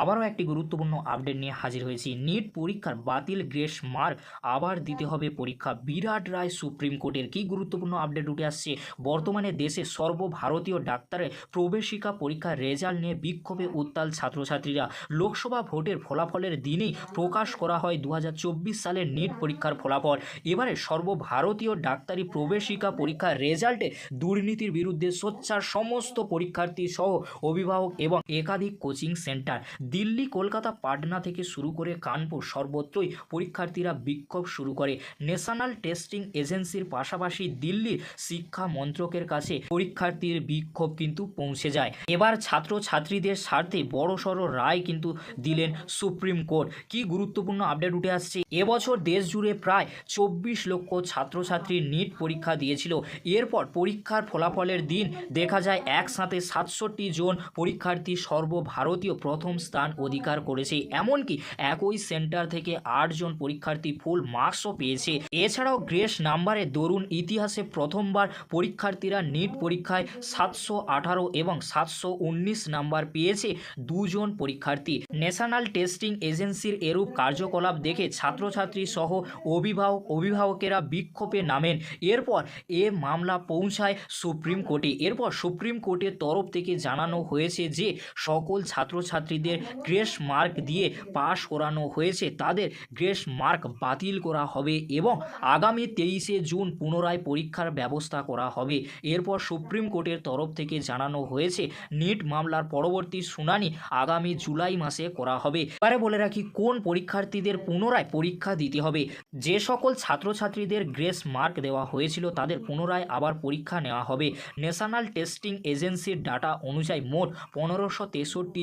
আবারও একটি গুরুত্বপূর্ণ আপডেট নিয়ে হাজির হয়েছি। নিট পরীক্ষার বাতিল গ্রেস মার্ক আবার দিতে হবে পরীক্ষা। বিরাট রায় সুপ্রিম কোর্টের কি গুরুত্বপূর্ণ আপডেট উঠে আসছে? বর্তমানে দেশে সর্বভারতীয় ডাক্তারের প্রবেশিকা পরীক্ষার রেজাল্ট নিয়ে বিক্ষোভে উত্তাল ছাত্রছাত্রীরা। লোকসভা ভোটের ফলাফলের দিনেই প্রকাশ করা হয় দু হাজার চব্বিশ সালের নিট পরীক্ষার ফলাফল। এবারে সর্বভারতীয় ডাক্তারি প্রবেশিকা পরীক্ষার রেজাল্টে দুর্নীতির বিরুদ্ধে সোচ্চার সমস্ত পরীক্ষার্থী সহ অভিভাবক এবং একাধিক কোচিং সেন্টার। দিল্লি, কলকাতা, পাটনা থেকে শুরু করে কানপুর সর্বত্রই পরীক্ষার্থীরা বিক্ষোভ শুরু করে। ন্যাশনাল টেস্টিং এজেন্সির পাশাপাশি দিল্লির শিক্ষা মন্ত্রকের কাছে পরীক্ষার্থীর বিক্ষোভ কিন্তু পৌঁছে যায়। এবার ছাত্র ছাত্রীদের স্বার্থে বড়সড় রায় কিন্তু দিলেন সুপ্রিম কোর্ট। কি গুরুত্বপূর্ণ আপডেট উঠে আসছে? এবছর দেশ জুড়ে প্রায় চব্বিশ লক্ষ ছাত্রছাত্রী নিট পরীক্ষা দিয়েছিল। এরপর পরীক্ষার ফলাফলের দিন দেখা যায় একসাথে সাতষট্টি জন পরীক্ষার্থী সর্বভারতীয় প্রথম স্থান অধিকার করেছে। এমনকি একই সেন্টার থেকে আটজন পরীক্ষার্থী ফুল মার্কসও পেয়েছে। এছাড়াও গ্রেস নাম্বারে দরুন ইতিহাসে প্রথমবার পরীক্ষার্থীরা নিট পরীক্ষায় সাতশো আঠারো এবং সাতশো উনিশ নাম্বার পেয়েছে দুজন পরীক্ষার্থী। ন্যাশনাল টেস্টিং এজেন্সির এরূপ কার্যকলাপ দেখে ছাত্রছাত্রী সহ অভিভাবক, অভিভাবকেরা বিক্ষোভে নামেন। এরপর এ মামলা পৌঁছায় সুপ্রিম কোর্টে। এরপর সুপ্রিম কোর্টের তরফ থেকে জানানো হয়েছে যে সকল ছাত্রছাত্রীদের গ্রেস মার্ক দিয়ে পাশ করানো হয়েছে। তাদের গ্রেস মার্ক বাতিল করা হবে এবং আগামী তেইশে জুন পুনরায় পরীক্ষার ব্যবস্থা করা হবে। এরপর সুপ্রিম কোর্টের তরফ থেকে জানানো হয়েছে, নিট মামলার পরবর্তী শুনানি আগামী জুলাই মাসে করা হবে। এবারে বলে রাখি, কোন পরীক্ষার্থীদের পুনরায় পরীক্ষা দিতে হবে? যে সকল ছাত্রছাত্রীদের গ্রেস মার্ক দেওয়া হয়েছিল, তাদের পুনরায় আবার পরীক্ষা নেওয়া হবে। ন্যাশনাল টেস্টিং এজেন্সির ডাটা অনুযায়ী মোট পনেরোশো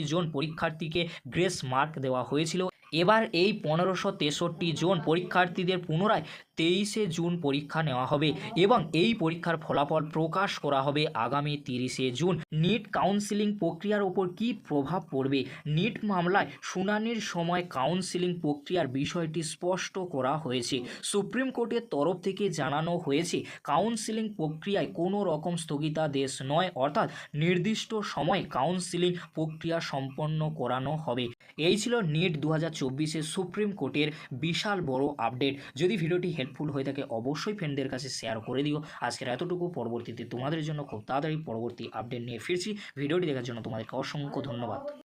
জন পরীক্ষার্থীকে গ্রেস মার্ক দেওয়া হয়েছিল এবার এই পনেরোশো তেষট্টি জন পরীক্ষার্থীদের পুনরায় তেইশে জুন পরীক্ষা নেওয়া হবে এবং এই পরীক্ষার ফলাফল প্রকাশ করা হবে আগামী তিরিশে জুন। নিট কাউন্সিলিং প্রক্রিয়ার ওপর কী প্রভাব পড়বে? নিট মামলায় শুনানির সময় কাউন্সিলিং প্রক্রিয়ার বিষয়টি স্পষ্ট করা হয়েছে। সুপ্রিম কোর্টের তরফ থেকে জানানো হয়েছে কাউন্সিলিং প্রক্রিয়ায় কোনো রকম স্থগিতাদেশ নয়, অর্থাৎ নির্দিষ্ট সময় কাউন্সিলিং প্রক্রিয়া সম্পন্ন করানো হবে। এই ছিল নিট দু হাজার সুপ্রিম কোর্টের বিশাল বড় আপডেট। যদি ভিডিওটি হেল্পফুল হয়ে থাকে, অবশ্যই ফ্রেন্ডদের কাছে শেয়ার করে দিও। আজকের এতটুকু, পরবর্তীতে তোমাদের জন্য খুব তাড়াতাড়ি পরবর্তী আপডেট নিয়ে ফিরছি। ভিডিওটি দেখার জন্য তোমাদেরকে অসংখ্য ধন্যবাদ।